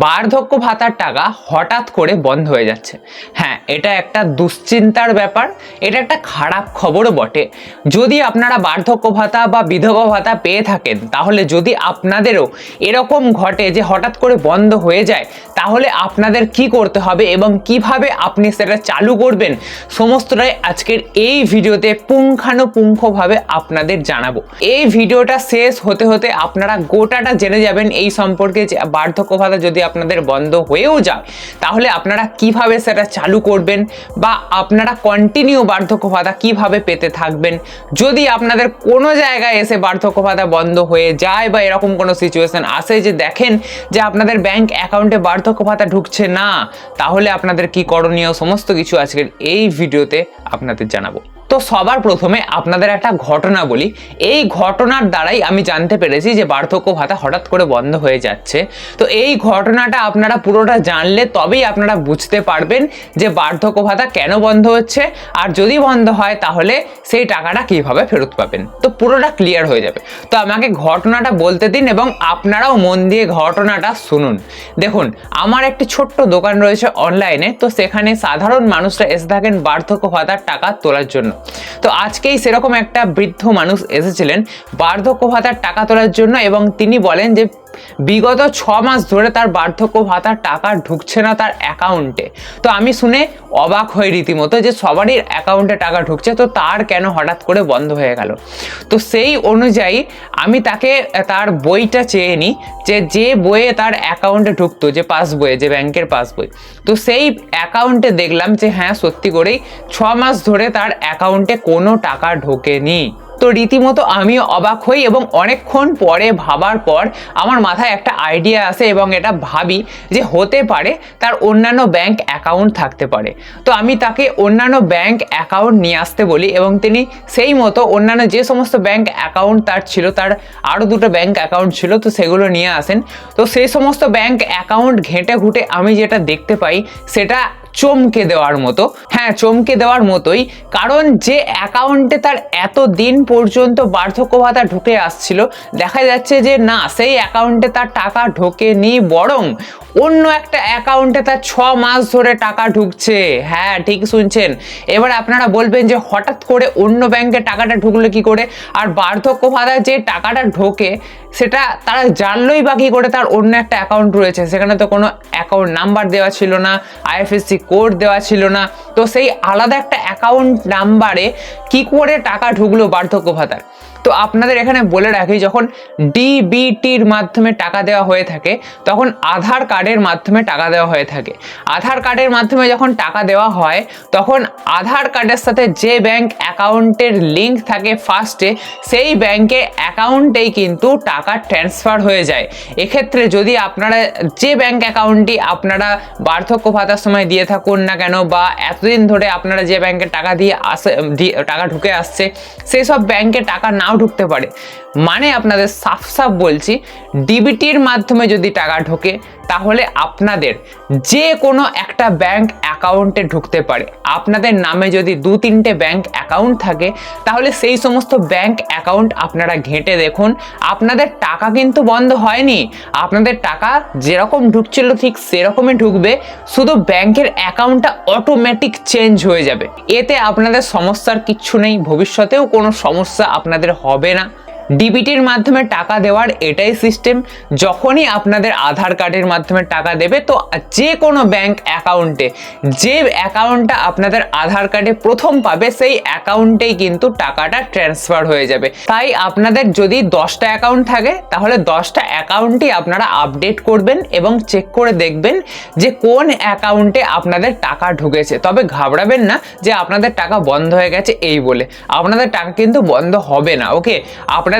বার্ধক্য ভাতার টাকা হঠাৎ করে বন্ধ হয়ে যাচ্ছে। হ্যাঁ এটা একটা দুশ্চিন্তার ব্যাপার, এটা একটা খারাপ খবরও বটে। যদি আপনারা বার্ধক্য ভাতা বা বিধবা ভাতা পেয়ে থাকেন, তাহলে যদি আপনাদেরও এরকম ঘটে যে হঠাৎ করে বন্ধ হয়ে যায়, তাহলে আপনাদের কি করতে হবে এবং কীভাবে আপনি সেটা চালু করবেন, সমস্তটাই আজকের এই ভিডিওতে পুঙ্খানুপুঙ্খভাবে আপনাদের জানাব। এই ভিডিওটা শেষ হতে হতে আপনারা গোটাটা জেনে যাবেন এই সম্পর্কে যে বার্ধক্য ভাতা যদি আপনাদের বন্ধ হয়েও যায়, তাহলে আপনারা কীভাবে সেটা চালু করবেন বা আপনারা কন্টিনিউ বার্ধক্য ভাতা কীভাবে পেতে থাকবেন? যদি আপনাদের কোনো জায়গায় এসে বার্ধক্য ভাতা বন্ধ হয়ে যায় বা এরকম কোনো সিচুয়েশন আসে যে দেখেন যে আপনাদের ব্যাংক অ্যাকাউন্টে বার্ধক্য ভাতা ঢুকছে না, তাহলে আপনাদের কি করণীয়? সমস্ত কিছু আজকের এই ভিডিওতে আপনাদের জানাব। তো সবার প্রথমে আপনাদের একটা ঘটনা বলি। এই ঘটনার দ্বারাই আমি জানতে পেরেছি যে বার্ধক্য ভাতা হঠাৎ করে বন্ধ হয়ে যাচ্ছে। তো এই ঘটনাটা আপনারা পুরোটা জানলে তবেই আপনারা বুঝতে পারবেন যে বার্ধক্য ভাতা কেন বন্ধ হচ্ছে। আর যদি বন্ধ হয় তাহলে সেই টাকাটা কীভাবে ফেরত পাবেন? তো পুরোটা ক্লিয়ার হয়ে যাবে। তো আমাকে ঘটনাটা বলতে দিন এবং আপনারাও মন দিয়ে ঘটনাটা শুনুন। দেখুন, আমার একটি ছোট্ট দোকান রয়েছে অনলাইনে তো সেখানে সাধারণ মানুষরা এসে থাকেন বার্ধক্য ভাতার টাকা তোলার জন্য। তো আজকেই সেরকম একটা বৃদ্ধ মানুষ এসেছিলেন বার্ধক্য ভাতার টাকা তোলার জন্য এবং তিনি বলেন যে বিগত ছ মাস ধরে তার বার্ধক্য ভাতার টাকা ঢুকছে না তার অ্যাকাউন্টে। তো আমি শুনে অবাক হয়ে রীতিমতো যে সবারই অ্যাকাউন্টে টাকা ঢুকছে, তো তার কেন হঠাৎ করে বন্ধ হয়ে গেল? তো সেই অনুযায়ী আমি তাকে, তার বইটা চেয়ে নিই যে যে বইয়ে তার অ্যাকাউন্টে ঢুকতো, যে পাস বইয়ে, যে ব্যাংকের পাস বই, তো সেই অ্যাকাউন্টে দেখলাম যে হ্যাঁ সত্যি করেই ছ মাস ধরে তার অ্যাকাউন্টে কোনো টাকা ঢোকেনি। তো রীতিমতো আমিও অবাক হই এবং অনেকক্ষণ পরে ভাবার পর আমার মাথায় একটা আইডিয়া আসে এবং এটা ভাবি যে হতে পারে তার অন্যান্য ব্যাংক অ্যাকাউন্ট থাকতে পারে। তো আমি তাকে অন্যান্য ব্যাংক অ্যাকাউন্ট নিয়ে আসতে বলি এবং তিনি সেই মতো অন্যান্য যে সমস্ত ব্যাংক অ্যাকাউন্ট তার ছিল, তার আরও দুটো ব্যাংক অ্যাকাউন্ট ছিল, তো সেগুলো নিয়ে আসেন। তো সেই সমস্ত ব্যাংক অ্যাকাউন্ট ঘেঁটে ঘুটে আমি যেটা দেখতে পাই, সেটা চমকে দেওয়ার মতো। হ্যাঁ চমকে দেওয়ার মতোই, কারণ যে অ্যাকাউন্টে তার এত দিন পর্যন্ত বার্ধক্য ভাতা ঢুকে আসছিল, দেখা যাচ্ছে যে না, সেই অ্যাকাউন্টে তার টাকা ঢোকেনি, বরং অন্য একটা অ্যাকাউন্টে তার ছ মাস ধরে টাকা ঢুকছে। হ্যাঁ ঠিক শুনছেন। এবার আপনারা বলবেন যে হঠাৎ করে অন্য ব্যাংকে টাকাটা ঢুকলো কি করে? আর বার্ধক্য ভাতা যে টাকাটা ঢোকে, সেটা তারা জানলোই বা কি করে তার অন্য একটা অ্যাকাউন্ট রয়েছে? সেখানে তো কোনো অ্যাকাউন্ট নাম্বার দেওয়া ছিল না, আইএফএসসি কোড দেওয়া ছিল না। তো সেই আলাদা একটা অ্যাকাউন্ট নাম্বারে কি করে টাকা ঢুকলো বার্ধক্য ভাতার? তো আপনাদের এখানে বলে রাখি, যখন ডিবিটির মাধ্যমে টাকা দেওয়া হয়ে থাকে, তখন আধার কার্ডের মাধ্যমে টাকা দেওয়া হয়ে থাকে। আধার কার্ডের মাধ্যমে যখন টাকা দেওয়া হয়, তখন আধার কার্ডের সাথে যে ব্যাংক অ্যাকাউন্টের লিঙ্ক থাকে ফার্স্টে সেই ব্যাংকে অ্যাকাউন্টেই কিন্তু টাকা ট্রান্সফার হয়ে যায়। এক্ষেত্রে যদি আপনারা যে ব্যাংক অ্যাকাউন্টটি আপনারা বার্ধক্য ভাতার সময় দিয়ে থাকুন না কেন, বা এতদিন ধরে আপনারা যে ব্যাংকে টাকা দিয়ে আসে টাকা ঢুকে আসছে সেই সব ব্যাংকে টাকা নাও ঢুকতে পারে। মানে আপনাদের সাফ সাফ বলছি ডিবিটির মাধ্যমে যদি টাকা ঢোকে, তাহলে আপনাদের যে কোনো একটা ব্যাংক অ্যাকাউন্টে ঢুকতে পারে। আপনাদের নামে যদি দু তিনটে ব্যাংক অ্যাকাউন্ট থাকে, তাহলে সেই সমস্ত ব্যাংক অ্যাকাউন্ট আপনারা ঘেঁটে দেখুন। আপনাদের টাকা কিন্তু বন্ধ হয়নি। আপনাদের টাকা যেরকম ঢুকছিল ঠিক সেরকমই ঢুকবে। শুধু ব্যাংকের অ্যাকাউন্টটা অটোমেটিক চেঞ্জ হয়ে যাবে। এতে আপনাদের সমস্যার কিচ্ছু নেই। ভবিষ্যতেও কোনো সমস্যা আপনাদের হবে না। ডিবিটির মাধ্যমে টাকা দেওয়ার এটাই সিস্টেম যখনই আপনাদের আধার কার্ডের মাধ্যমে টাকা দেবে, তো যে কোনো ব্যাংক অ্যাকাউন্টে যে অ্যাকাউন্টটা আপনাদের আধার কার্ডে প্রথম পাবে, সেই অ্যাকাউন্টেই কিন্তু টাকাটা ট্রান্সফার হয়ে যাবে। তাই আপনাদের যদি দশটা অ্যাকাউন্ট থাকে, তাহলে দশটা অ্যাকাউন্টই আপনারা আপডেট করবেন এবং চেক করে দেখবেন যে কোন অ্যাকাউন্টে আপনাদের টাকা ঢুকেছে। তবে ঘাবড়াবেন না যে আপনাদের টাকা বন্ধ হয়ে গেছে এই বলে। আপনাদের টাকা কিন্তু বন্ধ হবে না ওকে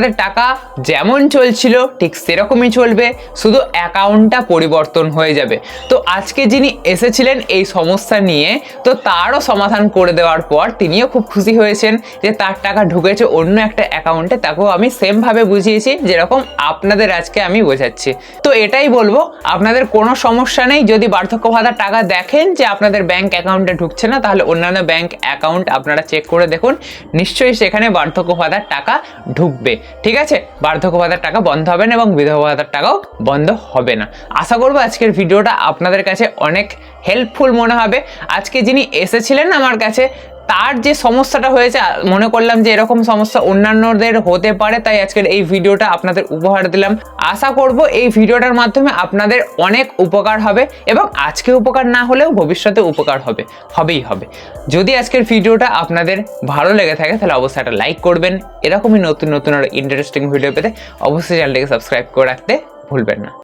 আপনাদের টাকা যেমন চলছিল, ঠিক সেরকমই চলবে। শুধু অ্যাকাউন্টটা পরিবর্তন হয়ে যাবে। তো আজকে যিনি এসেছিলেন এই সমস্যা নিয়ে, তো তারও সমাধান করে দেওয়ার পর তিনিও খুব খুশি হয়েছেন যে তার টাকা ঢুকেছে অন্য একটা অ্যাকাউন্টে তাকেও আমি সেমভাবে বুঝিয়েছি যেরকম আপনাদের আজকে আমি বোঝাচ্ছি। তো এটাই বলব, আপনাদের কোনো সমস্যা নেই। যদি বার্ধক্য ভাতার টাকা দেখেন যে আপনাদের ব্যাংক অ্যাকাউন্টে ঢুকছে না, তাহলে অন্যান্য ব্যাংক অ্যাকাউন্ট আপনারা চেক করে দেখুন। নিশ্চয়ই সেখানে বার্ধক্য ভাতার টাকা ঢুকবে। ঠিক আছে? বার্ধক্য ভাতার টাকা বন্ধ হবে না এবং বিধবা ভাতার টাকাও বন্ধ হবে না। আশা করব আজকের ভিডিওটা আপনাদের কাছে অনেক হেল্পফুল মনে হবে। আজকে যিনি এসেছিলেন আমার কাছে তার যে সমস্যাটা হয়েছে মনে করলাম যে এরকম সমস্যা অন্যান্যদের হতে পারে, তাই আজকের এই ভিডিওটা আপনাদের উপহার দিলাম। আশা করব এই ভিডিওটার মাধ্যমে আপনাদের অনেক উপকার হবে এবং আজকে উপকার না হলেও ভবিষ্যতে উপকার হবে, হবেই হবে। যদি আজকের ভিডিওটা আপনাদের ভালো লেগে থাকে, তাহলে অবশ্যই একটা লাইক করবেন। এরকমই নতুন নতুন আর ইন্টারেস্টিং ভিডিও পেতে অবশ্যই চ্যানেলটিকে সাবস্ক্রাইব করে রাখতে ভুলবেন না।